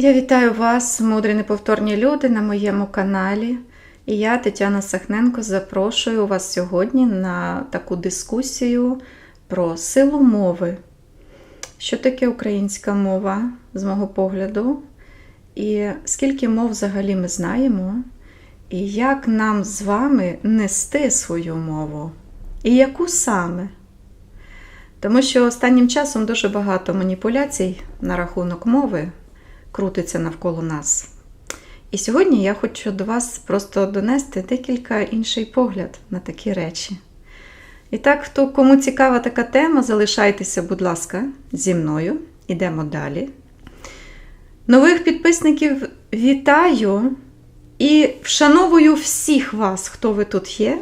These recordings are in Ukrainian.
Я вітаю вас, мудрі неповторні люди, на моєму каналі. І я, Тетяна Сахненко, запрошую вас сьогодні на таку дискусію про силу мови. Що таке українська мова, з мого погляду, і скільки мов взагалі ми знаємо, і як нам з вами нести свою мову, і яку саме. Тому що останнім часом дуже багато маніпуляцій на рахунок мови крутиться навколо нас. І сьогодні я хочу до вас просто донести декілька інший погляд на такі речі. І так, хто кому цікава така тема, залишайтеся, будь ласка, зі мною. Ідемо далі. Нових підписників вітаю і вшановую всіх вас, хто ви тут є.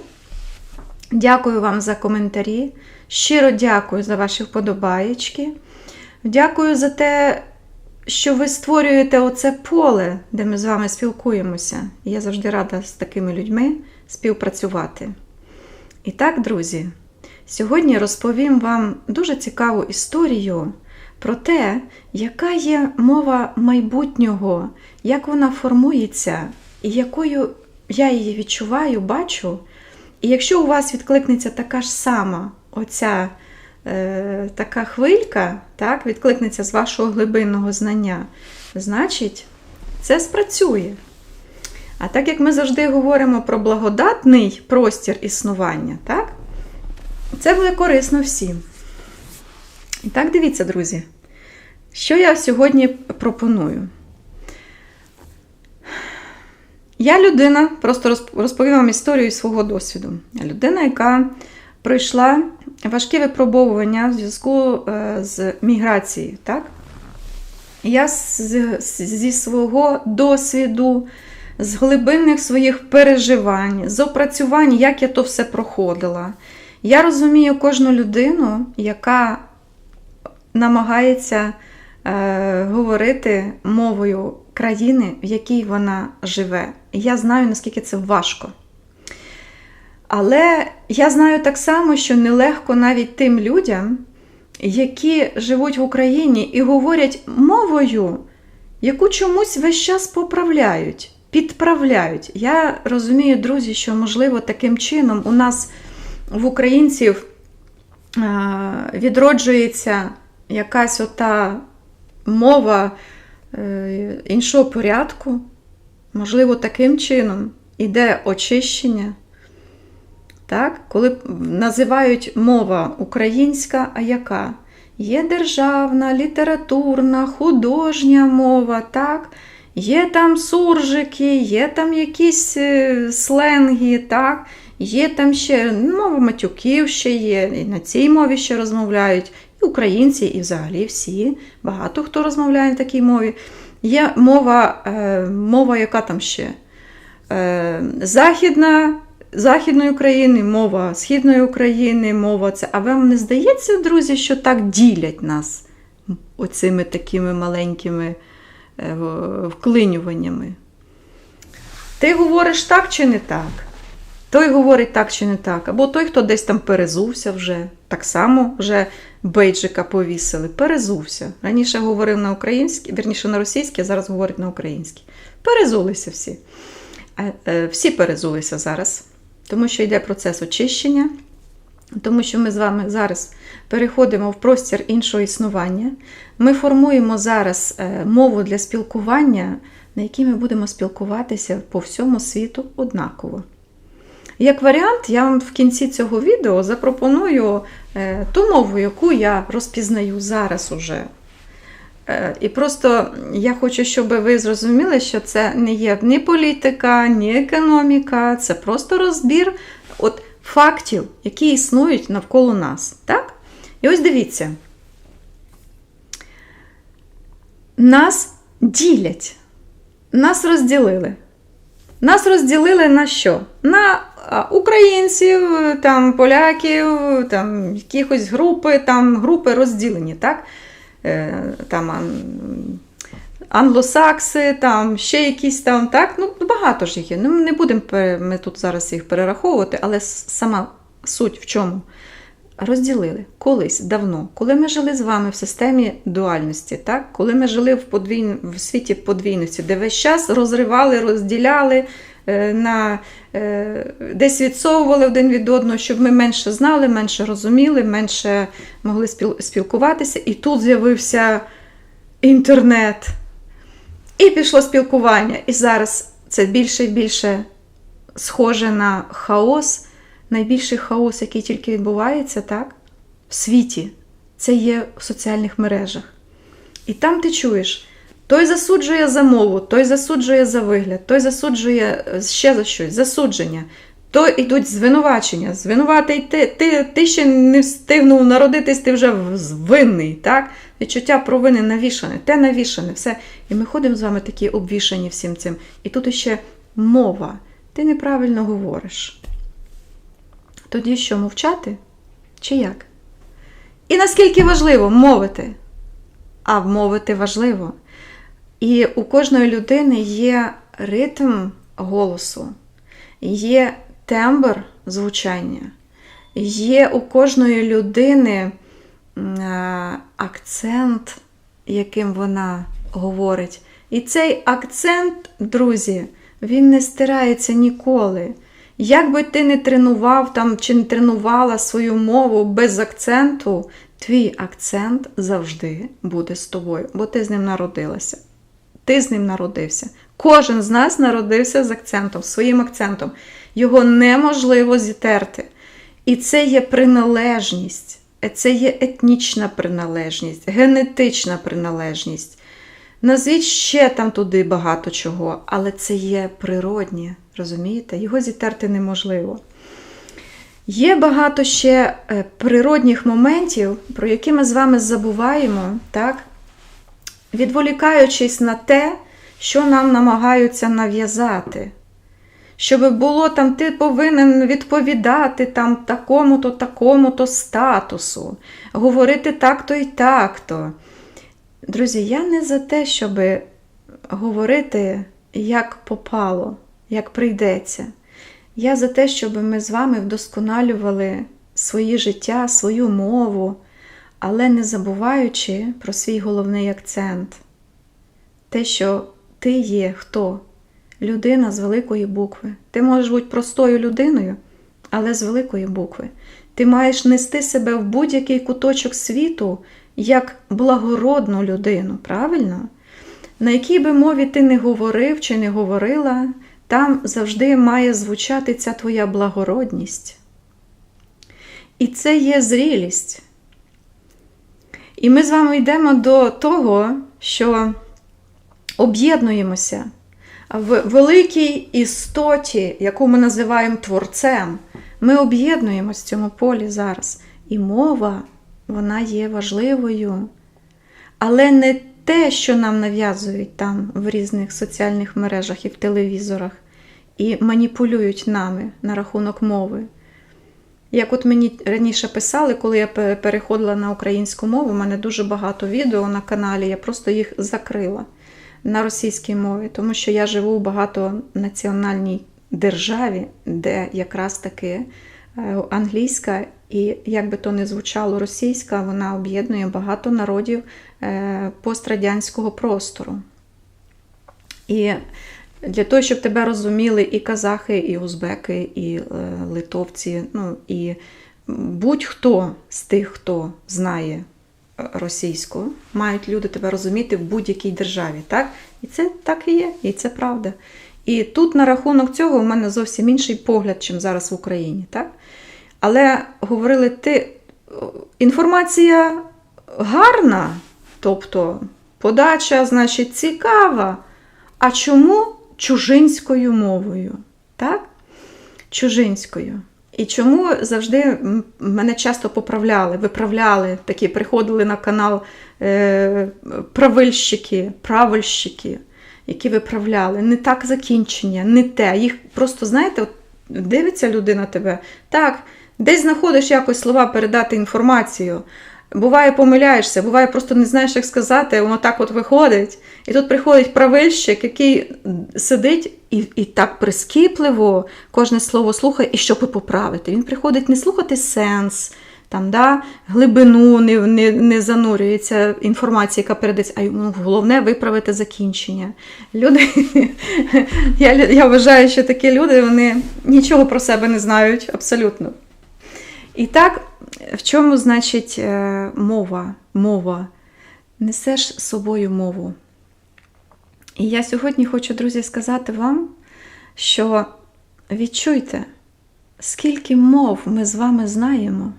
Дякую вам за коментарі. Щиро дякую за ваші вподобаєчки. Дякую за те, що ви створюєте оце поле, де ми з вами спілкуємося. Я завжди рада з такими людьми співпрацювати. І так, друзі, сьогодні розповім вам дуже цікаву історію про те, яка є мова майбутнього, як вона формується, і якою я її відчуваю, бачу. І якщо у вас відкликнеться така ж сама оця е, така хвилька, так, відкликнеться з вашого глибинного знання, значить, це спрацює. А так як ми завжди говоримо про благодатний простір існування, так, це буде корисно всім. І так, дивіться, друзі, що я сьогодні пропоную. Я людина, просто розповім вам історію свого досвіду. Людина, яка пройшла важкі випробовування в зв'язку е, з міграцією. Так? Я зі свого досвіду, з глибинних своїх переживань, з опрацювань, як я то все проходила. Я розумію кожну людину, яка намагається е, говорити мовою країни, в якій вона живе. Я знаю, наскільки це важко. Але я знаю так само, що нелегко навіть тим людям, які живуть в Україні і говорять мовою, яку чомусь весь час поправляють, підправляють. Я розумію, друзі, що, можливо, таким чином у нас в українців відроджується якась ота мова е, іншого порядку. Можливо, таким чином іде очищення. Так? Коли називають мова українська, а яка? Є державна, літературна, художня мова, так? є там суржики, є там якісь е, сленги, так? є там ще мова матюків ще є, і на цій мові ще розмовляють. І українці, і взагалі всі, багато хто розмовляє на такій мові. Є мова, е, мова яка там ще? Е, західна Західної України, мова Східної України, мова це. А вам не здається, друзі, що так ділять нас оцими такими маленькими е, вклинюваннями? Ти говориш так чи не так? Той говорить так чи не так. Або той, хто десь там перезувся вже, так само вже бейджика повісили, перезувся. Раніше говорив на українській, верніше на російській, а зараз говорить на українській. Перезулися всі. Е, всі перезулися зараз тому що йде процес очищення, тому що ми з вами зараз переходимо в простір іншого існування. Ми формуємо зараз е, мову для спілкування, на якій ми будемо спілкуватися по всьому світу однаково. Як варіант, я вам в кінці цього відео запропоную е, ту мову, яку я розпізнаю зараз уже і просто я хочу, щоб ви зрозуміли, що це не є ні політика, ні економіка, це просто розбір от фактів, які існують навколо нас. Так? І ось дивіться. Нас ділять, нас розділили. Нас розділили на що? На українців, там, поляків, там, якихось групи, там, групи розділені. так? Е, там англосакси, там ще якісь там, так, ну багато ж їх є. Ну, Не будемо ми тут зараз їх перераховувати, але сама суть в чому. розділили колись давно, коли ми жили з вами в системі дуальності, так? коли ми жили в, подвійн... в світі подвійності, де весь час розривали, розділяли, на, е, десь відсовували один від одного, щоб ми менше знали, менше розуміли, менше могли спілкуватися. І тут з'явився інтернет. І пішло спілкування. І зараз це більше і більше схоже на хаос, найбільший хаос, який тільки відбувається, так? В світі. Це є в соціальних мережах. І там ти чуєш, той засуджує за мову, той засуджує за вигляд, той засуджує е, ще за щось, засудження. То йдуть звинувачення. Звинуватий ти, ти, ти ще не встигнув народитись, ти вже винний. так? Відчуття провини навішане, те навішане, все. І ми ходимо з вами такі обвішані всім цим. І тут ще мова. Ти неправильно говориш. Тоді що, мовчати? Чи як? І наскільки важливо мовити? А мовити важливо. І у кожної людини є ритм голосу, є тембр звучання, є у кожної людини е, акцент, яким вона говорить. І цей акцент, друзі, він не стирається ніколи. Як би ти не тренував там чи не тренувала свою мову без акценту, твій акцент завжди буде з тобою, бо ти з ним народилася. Ти з ним народився. Кожен з нас народився з акцентом, своїм акцентом. Його неможливо зітерти. І це є приналежність, це є етнічна приналежність, генетична приналежність. Назвіть ще там туди багато чого, але це є природнє, розумієте? Його зітерти неможливо. Є багато ще е, природних моментів, про які ми з вами забуваємо, так? Відволікаючись на те, що нам намагаються нав'язати. Щоб було там, ти повинен відповідати там такому-то, такому-то статусу, говорити так-то і так-то. Друзі, я не за те, щоб говорити як попало, як прийдеться. Я за те, щоб ми з вами вдосконалювали своє життя, свою мову, але не забуваючи про свій головний акцент. Те, що ти є хто? Людина з великої букви. Ти можеш бути простою людиною, але з великої букви. Ти маєш нести себе в будь-який куточок світу як благородну людину, правильно? На якій би мові ти не говорив чи не говорила, там завжди має звучати ця твоя благородність. І це є зрілість. І ми з вами йдемо до того, що об'єднуємося в великій істоті, яку ми називаємо Творцем. Ми об'єднуємося в цьому полі зараз. І мова, вона є важливою. Але не те, що нам нав'язують там в різних соціальних мережах і в телевізорах, і маніпулюють нами на рахунок мови. Як от мені раніше писали, коли я переходила на українську мову, у мене дуже багато відео на каналі, я просто їх закрила на російській мові, тому що я живу в багатонаціональній державі, де якраз таки англійська, і як би то не звучало російська, вона об'єднує багато народів пострадянського простору. І для того, щоб тебе розуміли і казахи, і узбеки, і литовці, ну і будь-хто з тих, хто знає російську, мають люди тебе розуміти в будь-якій державі. так? І це так і є, і це правда. І тут на рахунок цього у мене зовсім інший погляд, чим зараз в Україні. так? Але говорили, ти інформація гарна, тобто подача, значить, цікава. А чому чужинською мовою? Так? Чужинською. І чому завжди мене часто поправляли, виправляли, такі приходили на канал е, правильщики, правильщики, які виправляли. Не так закінчення, не те. Їх просто, знаєте, от дивиться людина тебе. Так, десь знаходиш якось слова передати інформацію. Буває, помиляєшся, буває, просто не знаєш, як сказати, воно так от виходить. І тут приходить правильщик, який сидить і і так прискіпливо кожне слово слухає, і щоб поправити. Він приходить не слухати сенс, там, да, глибину не, не, не занурюється інформація, яка передається, а йому головне виправити закінчення. Люди, я, я вважаю, що такі люди вони нічого про себе не знають абсолютно. І так, в чому значить е, мова? Мова? Несеш з собою мову. І я сьогодні хочу, друзі, сказати вам, що відчуйте, скільки мов ми з вами знаємо,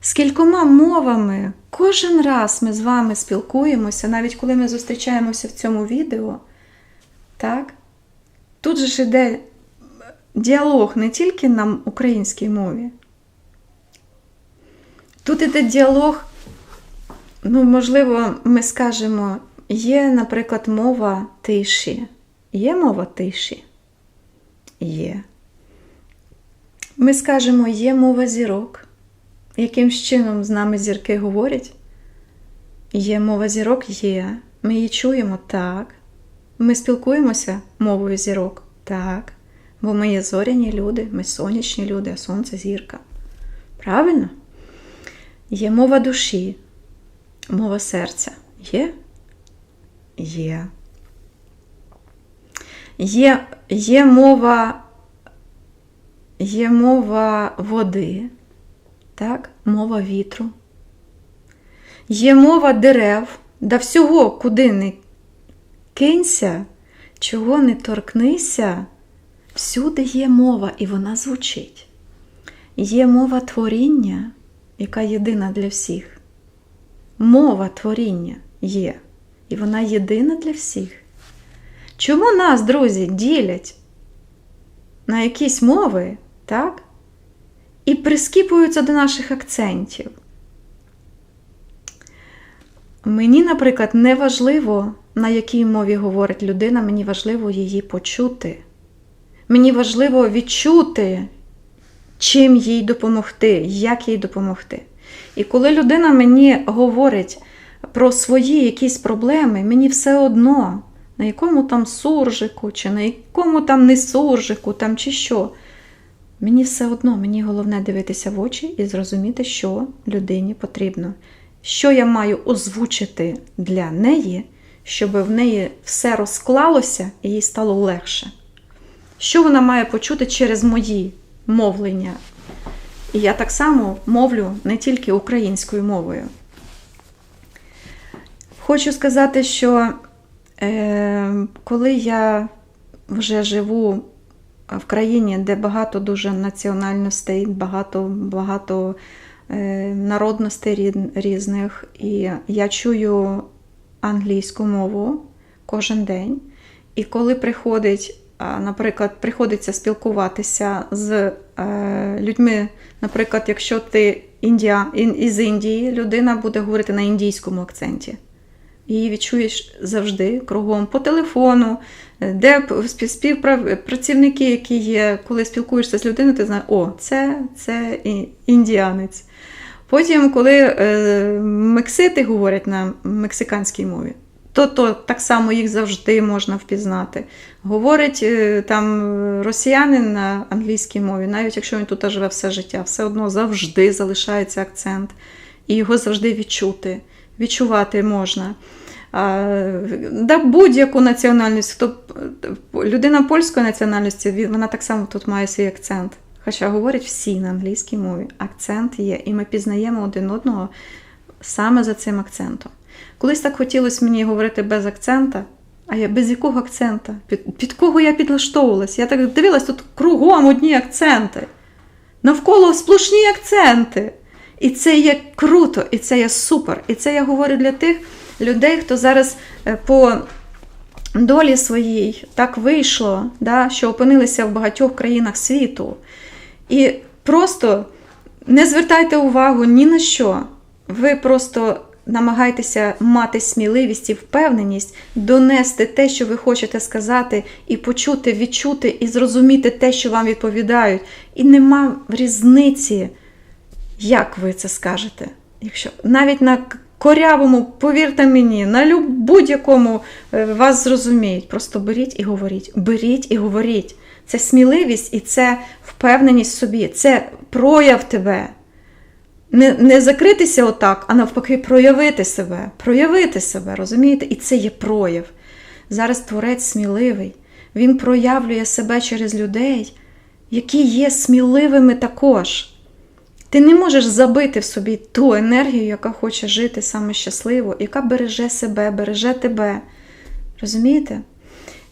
скількома мовами кожен раз ми з вами спілкуємося, навіть коли ми зустрічаємося в цьому відео, так? Тут же ж іде діалог не тільки на українській мові. Тут іде діалог, ну, можливо, ми скажемо, є, наприклад, мова тиші. Є мова тиші? Є. Ми скажемо, є мова зірок. Яким чином з нами зірки говорять? Є мова зірок? Є. Ми її чуємо так. Ми спілкуємося мовою зірок? Так. Бо ми є зоряні люди, ми сонячні люди, а сонце зірка. Правильно? Є мова душі, мова серця. Є? Є. Є, є мова, є мова води, так? мова вітру. Є мова дерев, да всього, куди не кинься, чого не торкнися, всюди є мова, і вона звучить. Є мова творіння, яка єдина для всіх. Мова творіння є, і вона єдина для всіх. Чому нас, друзі, ділять на якісь мови, так? І прискіпуються до наших акцентів? Мені, наприклад, не важливо, на якій мові говорить людина, мені важливо її почути. Мені важливо відчути, чим їй допомогти, як їй допомогти. І коли людина мені говорить про свої якісь проблеми, мені все одно, на якому там суржику, чи на якому там не суржику, там чи що. Мені все одно, мені головне дивитися в очі і зрозуміти, що людині потрібно. Що я маю озвучити для неї, щоб в неї все розклалося і їй стало легше. Що вона має почути через мої мовлення? І я так само мовлю не тільки українською мовою. Хочу сказати, що е, коли я вже живу в країні, де багато дуже національностей, багато багато е, народностей різних, і я чую англійську мову кожен день. І коли приходить, наприклад, приходиться спілкуватися з е, людьми, наприклад, якщо ти Індія, із Індії, людина буде говорити на індійському акценті. Її відчуєш завжди кругом по телефону, де співпрацівники, які є, коли спілкуєшся з людиною, ти знаєш, о, це це індіанець. Потім, коли е, мексити говорять на мексиканській мові, то то так само їх завжди можна впізнати. Говорить е, там росіянин на англійській мові, навіть якщо він тут живе все життя, все одно завжди залишається акцент, і його завжди відчути відчувати можна. Да Будь-яку національність, хто людина польської національності, вона так само тут має свій акцент. Хоча говорять всі на англійській мові. Акцент є, і ми пізнаємо один одного саме за цим акцентом. Колись так хотілося мені говорити без акцента, а я без якого акцента? Під, під кого я підлаштовувалась? Я так дивилась, тут кругом одні акценти. Навколо сплошні акценти. І це є круто, і це є супер. І це я говорю для тих людей, хто зараз е, по долі своїй так вийшло, да, що опинилися в багатьох країнах світу. І просто не звертайте увагу ні на що. Ви просто намагайтеся мати сміливість і впевненість донести те, що ви хочете сказати, і почути, відчути, і зрозуміти те, що вам відповідають. І нема різниці. Як ви це скажете? Якщо навіть на корявому, повірте мені, на будь-якому е, вас зрозуміють. Просто беріть і говоріть. Беріть і говоріть. Це сміливість і це впевненість в собі, це прояв тебе. Не, не закритися отак, а навпаки, проявити себе, проявити себе, розумієте? І це є прояв. Зараз творець сміливий. Він проявлює себе через людей, які є сміливими також. Ти не можеш забити в собі ту енергію, яка хоче жити саме щасливо, яка береже себе, береже тебе. Розумієте?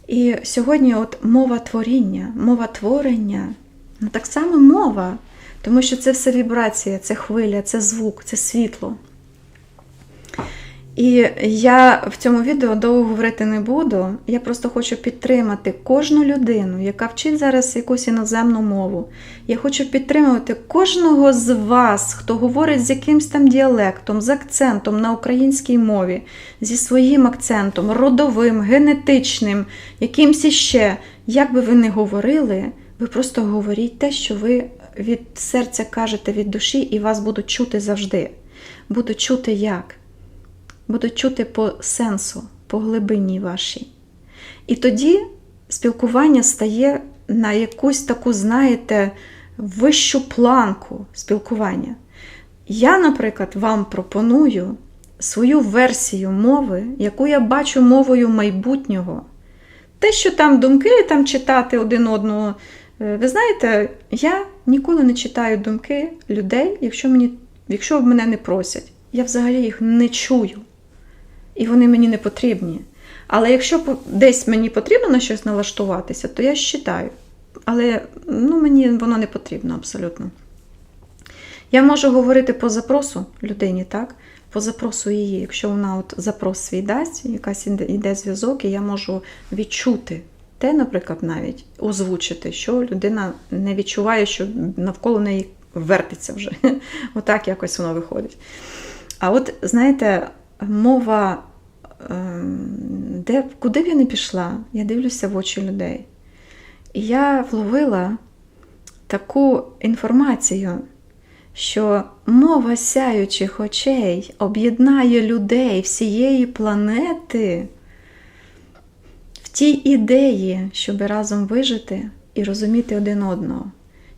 І сьогодні от мова творіння, мова творення, ну так само мова, тому що це все вібрація, це хвиля, це звук, це світло. І я в цьому відео довго говорити не буду. Я просто хочу підтримати кожну людину, яка вчить зараз якусь іноземну мову. Я хочу підтримувати кожного з вас, хто говорить з якимсь там діалектом, з акцентом на українській мові, зі своїм акцентом, родовим, генетичним, якимсь іще. Як би ви не говорили, ви просто говоріть те, що ви від серця кажете від душі, і вас будуть чути завжди. Будуть чути як будуть чути по сенсу, по глибині вашій. І тоді спілкування стає на якусь таку, знаєте, вищу планку спілкування. Я, наприклад, вам пропоную свою версію мови, яку я бачу мовою майбутнього. Те, що там думки там читати один одного. Е, ви знаєте, я ніколи не читаю думки людей, якщо мені, якщо мене не просять. Я взагалі їх не чую і вони мені не потрібні. Але якщо десь мені потрібно на щось налаштуватися, то я считаю. Але ну, мені воно не потрібно абсолютно. Я можу говорити по запросу людині, так? По запросу її, якщо вона от запрос свій дасть, якась йде зв'язок, і я можу відчути те, наприклад, навіть озвучити, що людина не відчуває, що навколо неї вертиться вже. Отак якось воно виходить. А от, знаєте, мова, ем, де, куди б я не пішла, я дивлюся в очі людей. І я вловила таку інформацію, що мова сяючих очей об'єднає людей всієї планети тій ідеї, щоб разом вижити і розуміти один одного.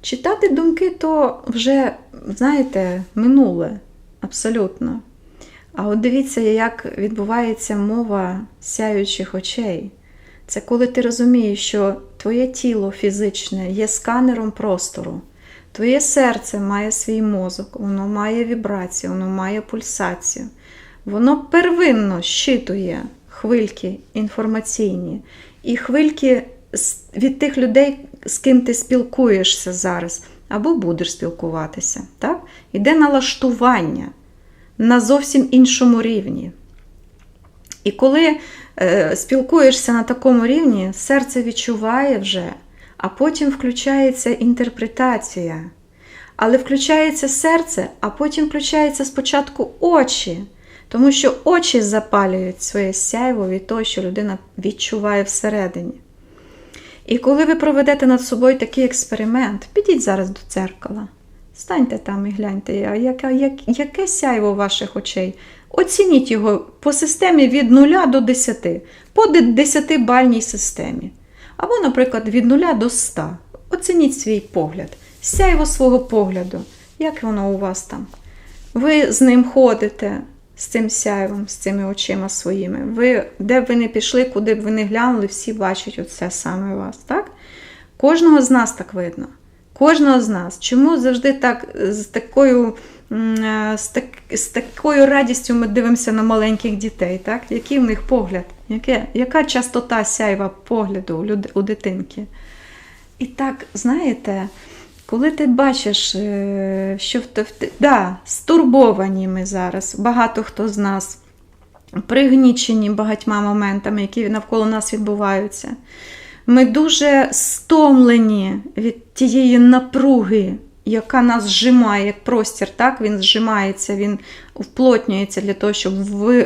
Читати думки то вже, знаєте, минуле абсолютно. А от дивіться, як відбувається мова сяючих очей. Це коли ти розумієш, що твоє тіло фізичне є сканером простору, твоє серце має свій мозок, воно має вібрацію, воно має пульсацію. Воно первинно щитує хвильки інформаційні і хвильки від тих людей, з ким ти спілкуєшся зараз, або будеш спілкуватися. Так? Іде налаштування на зовсім іншому рівні. І коли е, спілкуєшся на такому рівні, серце відчуває вже, а потім включається інтерпретація. Але включається серце, а потім включається спочатку очі, тому що очі запалюють своє сяйво від того, що людина відчуває всередині. І коли ви проведете над собою такий експеримент, підіть зараз до дзеркала. Станьте там і гляньте, яке, як, яке сяйво ваших очей. Оцініть його по системі від 0 до 10, по 10-бальній системі. Або, наприклад, від 0 до 100. Оцініть свій погляд, сяйво свого погляду. Як воно у вас там? Ви з ним ходите, з цим сяйвом, з цими очима своїми. Ви, Де б ви не пішли, куди б ви не глянули, всі бачать оце саме вас. так? Кожного з нас так видно. Кожного з нас. Чому завжди так з такою е, з, так, з такою радістю ми дивимося на маленьких дітей? так? Який в них погляд? Яке, Яка частота сяйва погляду у, люд, у дитинки? І так, знаєте, коли ти бачиш, е, що в, да, стурбовані ми зараз, багато хто з нас пригнічені багатьма моментами, які навколо нас відбуваються. Ми дуже стомлені від тієї напруги, яка нас зжимає, як простір, так? він зжимається, він вплотнюється для того, щоб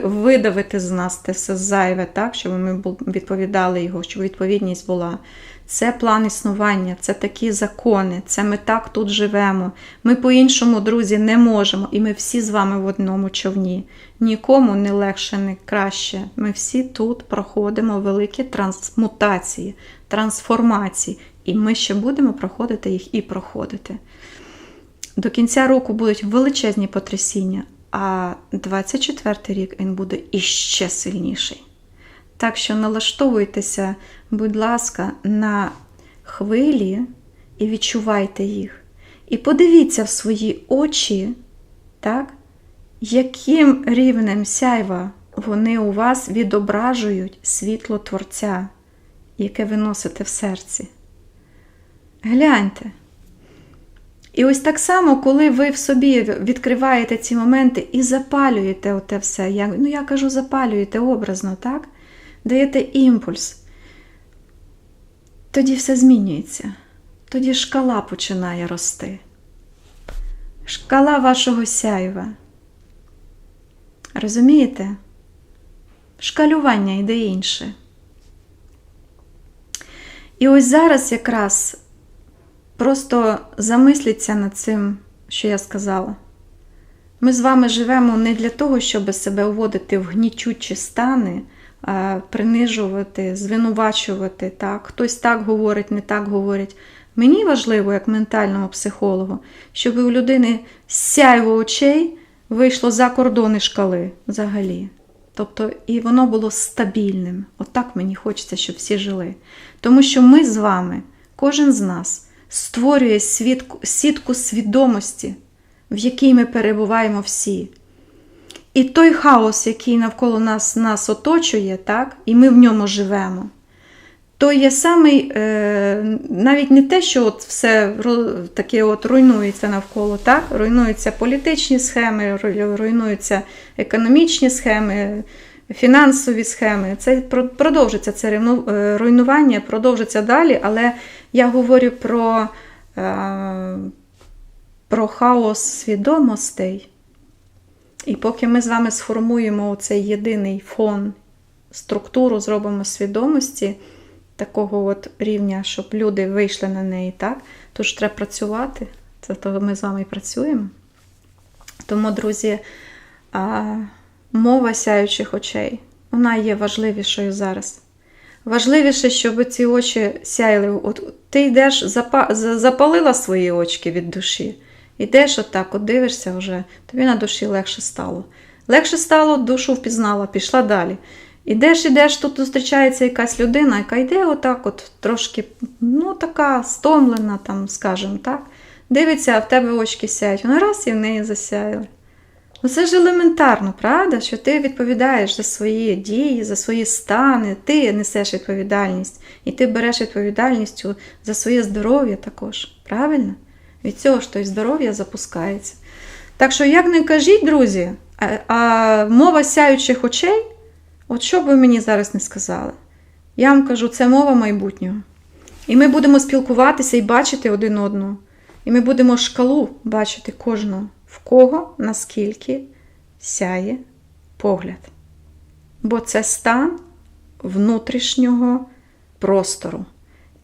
видавити з нас те все зайве, так? щоб ми відповідали його, щоб відповідність була. Це план існування, це такі закони, це ми так тут живемо. Ми по-іншому, друзі, не можемо. І ми всі з вами в одному човні. Нікому не легше, не краще. Ми всі тут проходимо великі трансмутації, трансформації. І ми ще будемо проходити їх і проходити. До кінця року будуть величезні потрясіння, а 24 рік він буде іще сильніший. Так що налаштовуйтеся, будь ласка, на хвилі і відчувайте їх. І подивіться в свої очі, так, яким рівнем сяйва вони у вас відображують світло Творця, яке ви носите в серці. Гляньте. І ось так само, коли ви в собі відкриваєте ці моменти і запалюєте оте все, я, ну я кажу, запалюєте образно, так? Даєте імпульс, тоді все змінюється. Тоді шкала починає рости. Шкала вашого сяйва. Розумієте? Шкалювання йде інше. І ось зараз якраз просто замисліться над цим, що я сказала. Ми з вами живемо не для того, щоб себе вводити в гнічучі стани, принижувати, звинувачувати. Так? Хтось так говорить, не так говорить. Мені важливо, як ментальному психологу, щоб у людини сяйво очей вийшло за кордони шкали взагалі. Тобто, і воно було стабільним. Отак От мені хочеться, щоб всі жили. Тому що ми з вами, кожен з нас, створює сітку свідомості, в якій ми перебуваємо всі. І той хаос, який навколо нас нас оточує, так, і ми в ньому живемо, то є самий, е, навіть не те, що от все таке от руйнується навколо, так? руйнуються політичні схеми, руйнуються економічні схеми, фінансові схеми. Це продовжиться це руйнування, продовжиться далі, але я говорю про, е, про хаос свідомостей. І поки ми з вами сформуємо цей єдиний фон, структуру, зробимо свідомості такого от рівня, щоб люди вийшли на неї, так? Тож треба працювати. Це того ми з вами працюємо. Тому, друзі, мова сяючих очей, вона є важливішою зараз. Важливіше, щоб ці очі сяяли. От Ти йдеш, запалила свої очки від душі. Йдеш отак, от дивишся вже, тобі на душі легше стало. Легше стало, душу впізнала, пішла далі. Ідеш, ідеш, тут зустрічається якась людина, яка йде отак, от трошки, ну, така стомлена, там, скажімо так. Дивиться, а в тебе очки сяють. Вона раз і в неї засяяли. Це ж елементарно, правда? Що ти відповідаєш за свої дії, за свої стани, ти несеш відповідальність. І ти береш відповідальність за своє здоров'я також. Правильно? Від цього ж то й здоров'я запускається. Так що, як не кажіть, друзі, а, а мова сяючих очей. От що б ви мені зараз не сказали? Я вам кажу, це мова майбутнього. І ми будемо спілкуватися і бачити один одного. І ми будемо шкалу бачити кожного, в кого наскільки сяє погляд. Бо це стан внутрішнього простору.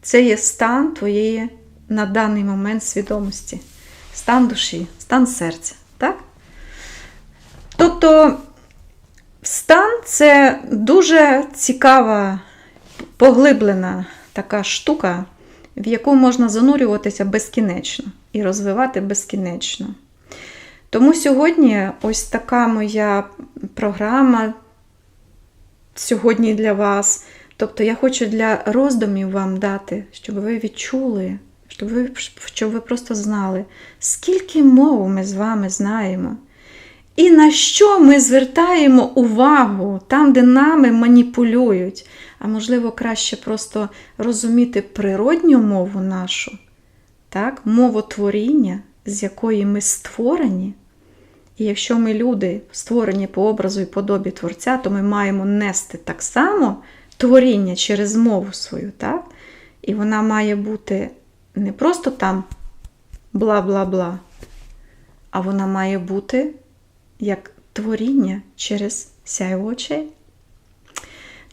Це є стан твоєї на даний момент свідомості, стан душі, стан серця. Так? Тобто. Стан це дуже цікава, поглиблена така штука, в яку можна занурюватися безкінечно і розвивати безкінечно. Тому сьогодні ось така моя програма сьогодні для вас. Тобто я хочу для роздумів вам дати, щоб ви відчули, щоб ви, щоб ви просто знали, скільки мов ми з вами знаємо. І на що ми звертаємо увагу там, де нами маніпулюють, а можливо, краще просто розуміти природню мову нашу, так? мову творіння, з якої ми створені. І якщо ми люди створені по образу і подобі Творця, то ми маємо нести так само творіння через мову свою. так? І вона має бути не просто там бла-бла-бла, а вона має бути як творіння через сяйво очей.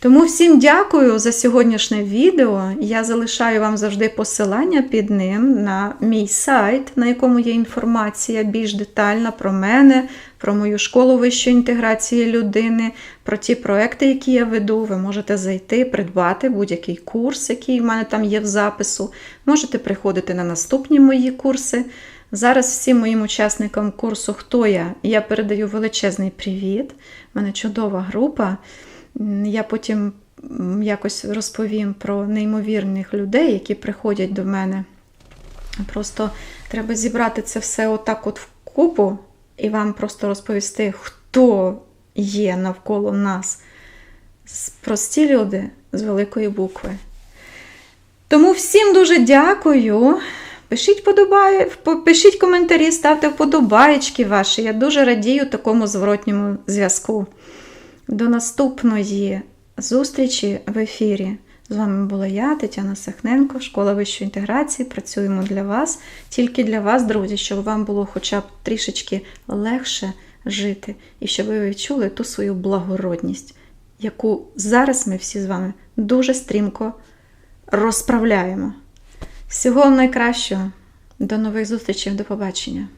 Тому всім дякую за сьогоднішнє відео. Я залишаю вам завжди посилання під ним на мій сайт, на якому є інформація більш детальна про мене, про мою школу вищої інтеграції людини, про ті проекти, які я веду. Ви можете зайти, придбати будь-який курс, який в мене там є в запису. Можете приходити на наступні мої курси. Зараз всім моїм учасникам курсу Хто я? Я передаю величезний привіт. У мене чудова група. Я потім якось розповім про неймовірних людей, які приходять до мене. Просто треба зібрати це все отак от в купу і вам просто розповісти, хто є навколо нас. Прості люди з великої букви. Тому всім дуже дякую. Пишіть, подобає, пишіть коментарі, ставте вподобаєчки ваші. Я дуже радію такому зворотньому зв'язку. До наступної зустрічі в ефірі. З вами була я, Тетяна Сахненко, школа вищої інтеграції. Працюємо для вас, тільки для вас, друзі, щоб вам було хоча б трішечки легше жити, і щоб ви відчули ту свою благородність, яку зараз ми всі з вами дуже стрімко розправляємо. Всього найкращого. До нових зустрічей, до побачення.